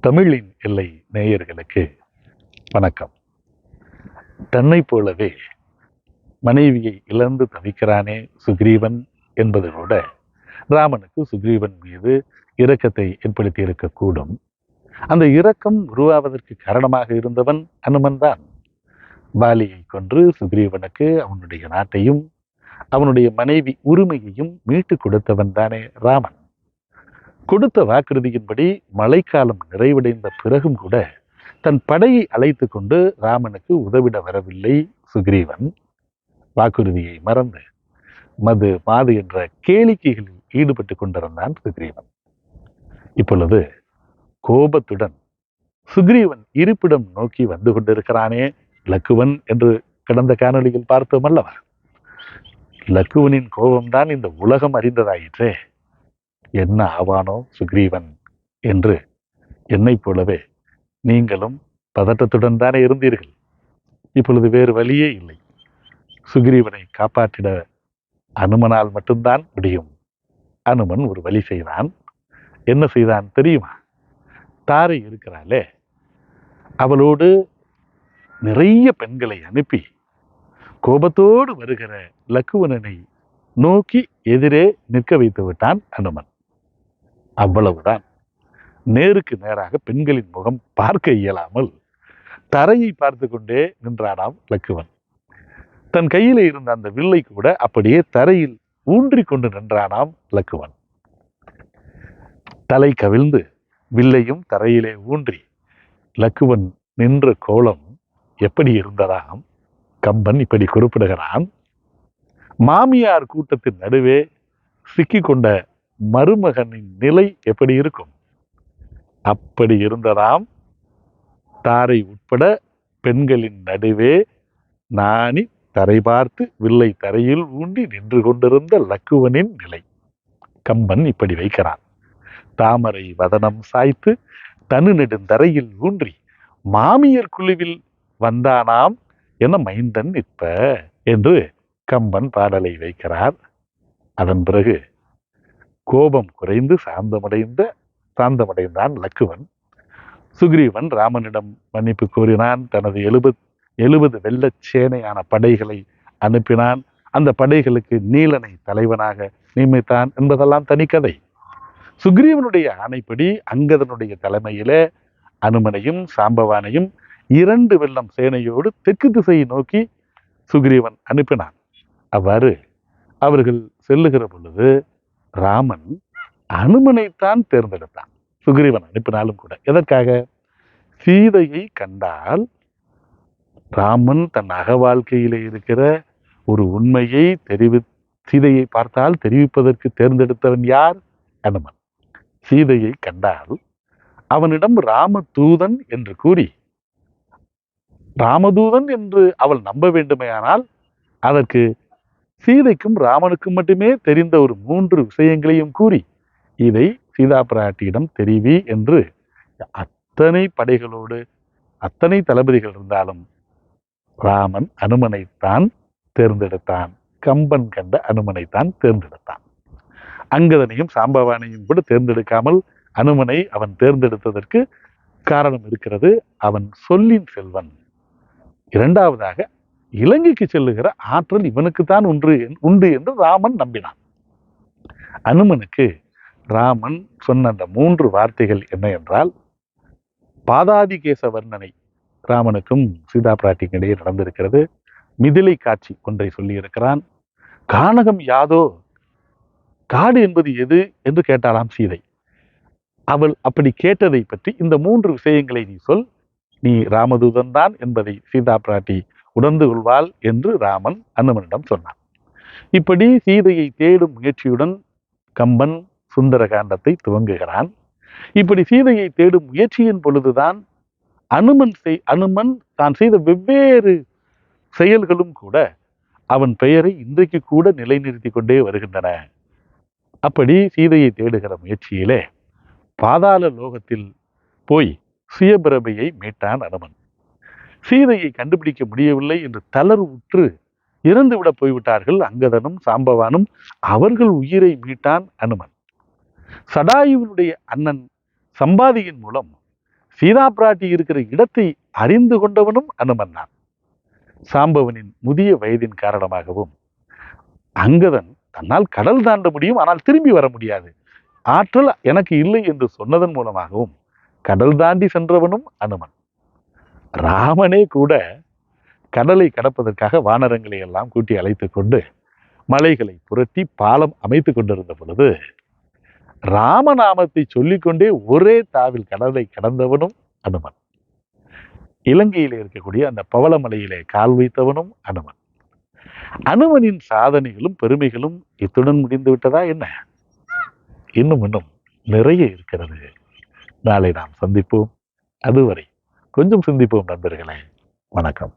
தமிழின் எல்லை நேயர்களுக்கு வணக்கம். தன்னை போலவே மனைவியை இழந்து தவிக்கிறானே சுக்ரீவன் என்பதனோட ராமனுக்கு சுக்ரீவன் மீது இரக்கத்தை ஏற்படுத்தி இருக்கக்கூடும். அந்த இரக்கம் உருவாவதற்கு காரணமாக இருந்தவன் அனுமன் தான். கொன்று சுக்ரீவனுக்கு அவனுடைய நாட்டையும் அவனுடைய மனைவி உரிமையையும் மீட்டு கொடுத்தவன் தானே ராமன். கொடுத்த வாக்குறுதியின்படி மழைக்காலம் நிறைவடைந்த பிறகும் கூட தன் படையை அழைத்து கொண்டு ராமனுக்கு உதவிட வரவில்லை சுக்ரீவன். வாக்குறுதியை மறந்து மது மாது என்ற கேளிக்கைகளில் ஈடுபட்டு கொண்டிருந்தான் சுக்ரீவன். இப்பொழுது கோபத்துடன் சுக்ரீவன் இருப்பிடம் நோக்கி வந்து கொண்டிருக்கிறானே லக்குவன் என்று கடந்த காணொளியில் பார்த்தோம் அல்லவா? லக்குவனின் கோபம்தான் இந்த உலகம் அறிந்ததாயிற்றே. என்ன ஆவானோ சுக்ரீவன் என்று என்னைப் போலவே நீங்களும் பதட்டத்துடன் தானே இருந்தீர்கள்? இப்பொழுது வேறு வழியே இல்லை. சுக்ரீவனை காப்பாற்றிட அனுமனால் மட்டும்தான் முடியும். அனுமன் ஒரு வழி செய்தான். என்ன செய்தான் தெரியுமா? தாரை இருக்கிறாளே அவளோடு நிறைய பெண்களை அனுப்பி கோபத்தோடு வருகிற லக்குவனனை நோக்கி எதிரே நிற்க வைத்து விட்டான் அனுமன். அவ்வளவுதான். நேருக்கு நேராக பெண்களின் முகம் பார்க்க இயலாமல் தரையை பார்த்து கொண்டே நின்றானாம் லக்குவன். தன் கையில் இருந்த அந்த வில்லை கூட அப்படியே தரையில் ஊன்றி கொண்டு நின்றானாம் லக்குவன். தலை கவிழ்ந்து வில்லையும் தரையிலே ஊன்றி லக்குவன் நின்ற கோலம் எப்படி இருந்ததாம்? கம்பன் இப்படி குறிப்பிடுகிறான். மாமியார் கூட்டத்தின் நடுவே சிக்கிக்கொண்ட மருமகனின் நிலை எப்படி இருக்கும்? அப்படி இருந்ததாம் தாரை உட்பட பெண்களின் நடுவே நாணி தரை பார்த்து வில்லை தரையில் ஊண்டி நின்று கொண்டிருந்த லக்குவனின் நிலை. கம்பன் இப்படி வைக்கிறான். தாமரை வதனம் சாய்த்து தனு நெடுந்தரையில் ஊன்றி மாமியர் குழுவில் வந்தானாம் என மைந்தன் நிற்ப என்று கம்பன் பாடலை வைக்கிறார். அதன் பிறகு கோபம் குறைந்து சாந்தமடைந்த சாந்தமடைந்தான் லக்குவன். சுக்ரீவன் ராமனிடம் மன்னிப்பு கோரினான். தனது எழுபத் எழுபது வெள்ளச் சேனையான படைகளை அனுப்பினான். அந்த படைகளுக்கு நீலனை தலைவனாக நியமித்தான் என்பதெல்லாம் தனிக்கதை. சுக்ரீவனுடைய ஆணைப்படி அங்கதனுடைய தலைமையிலே அனுமனையும் சாம்பவானையும் இரண்டு வெள்ளம் சேனையோடு தெற்கு திசையை நோக்கி சுக்ரீவன் அனுப்பினான். அவ்வாறு அவர்கள் செல்லுகிற பொழுது ராமன் அனுமனைத்தான் தேர்ந்தெடுத்தான். சுக்ரீவன் அனுப்பினாலும் கூட. எதற்காக? சீதையை கண்டால் ராமன் தன் அக வாழ்க்கையிலே இருக்கிற ஒரு உண்மையை தெரிவி சீதையை பார்த்தால் தெரிவிப்பதற்கு தேர்ந்தெடுத்தவன் யார்? அனுமன். சீதையை கண்டால் அவனிடம் ராமதூதன் என்று கூறி ராமதூதன் என்று அவள் நம்ப வேண்டுமேயானால் அதற்கு சீதைக்கும் ராமனுக்கும் மட்டுமே தெரிந்த ஒரு மூன்று விஷயங்களையும் கூறி இதை சீதா பிராட்டியிடம் தெரிவி என்று அத்தனை படைகளோடு அத்தனை தளபதிகள் இருந்தாலும் ராமன் அனுமனைத்தான் தேர்ந்தெடுத்தான். கம்பன் கண்ட அனுமனைத்தான் தேர்ந்தெடுத்தான். அங்கதனையும் சாம்பவானையும் கூட தேர்ந்தெடுக்காமல் அனுமனை அவன் தேர்ந்தெடுத்ததற்கு காரணம் இருக்கிறது அவன் சொல்லின் செல்வன். இரண்டாவதாக இலங்கைக்கு செல்லுகிற ஆற்றல் இவனுக்கு தான் ஒன்று உண்டு என்று ராமன் நம்பினான். அனுமனுக்கு ராமன் சொன்ன அந்த மூன்று வார்த்தைகள் என்ன என்றால் பாதாதிகேச வர்ணனை ராமனுக்கும் சீதா பிராட்டிக்கும் இடையே நடந்திருக்கிறது. மிதிலை காட்சி ஒன்றை சொல்லியிருக்கிறான். கானகம் யாதோ காடு என்பது எது என்று கேட்டாலாம் சீதை. அவள் அப்படி கேட்டதை பற்றி இந்த மூன்று விஷயங்களை நீ சொல். நீ ராமதூதன் தான் என்பதை சீதா பிராட்டி உணர்ந்து கொள்வாள் என்று ராமன் அனுமனிடம் சொன்னான். இப்படி சீதையை தேடும் முயற்சியுடன் கம்பன் சுந்தர காண்டத்தை துவங்குகிறான். இப்படி சீதையை தேடும் முயற்சியின் பொழுதுதான் அனுமன் செய் அனுமன் தான் செய்த வெவ்வேறு செயல்களும் கூட அவன் பெயரை இன்றைக்கு கூட நிலைநிறுத்தி கொண்டே வருகின்றன. அப்படி சீதையை தேடுகிற முயற்சியிலே பாதாள லோகத்தில் போய் சுயபிரபையை மீட்டான் அனுமன். சீதையை கண்டுபிடிக்க முடியவில்லை என்று தளர்வுற்று இறந்துவிடப் போய்விட்டார்கள் அங்கதனும் சாம்பவானும். அவர்கள் உயிரை மீட்டான் அனுமன். சடாயுவினுடைய அண்ணன் சம்பாதியின் மூலம் சீதா பிராட்டி இருக்கிற இடத்தை அறிந்து கொண்டவனும் அனுமன் தான். சாம்பவனின் முதிய வயதின் காரணமாகவும் அங்கதன் தன்னால் கடல் தாண்ட முடியும் ஆனால் திரும்பி வர முடியாது. ஆற்றல் எனக்கு இல்லை என்று சொன்னதன் மூலமாகவும் கடல் தாண்டி சென்றவனும் அனுமன். ராமனே கூட கடலை கடப்பதற்காக வானரங்களை எல்லாம் கூட்டி அழைத்து கொண்டு மலைகளை புரட்டி பாலம் அமைத்துக் கொண்டிருந்த பொழுது ராமநாமத்தை சொல்லிக்கொண்டே ஒரே தாவில் கடலை கடந்தவனும் அனுமன். இலங்கையில் இருக்கக்கூடிய அந்த பவளமலையிலே கால் வைத்தவனும் அனுமன். அனுமனின் சாதனைகளும் பெருமைகளும் இத்துடன் முடிந்து விட்டதா என்ன? இன்னும் இன்னும் நிறைய இருக்கிறது. நாளை நாம் சந்திப்போம். அதுவரை கொஞ்சம் சிந்திப்போம் நண்பர்களே. வணக்கம்.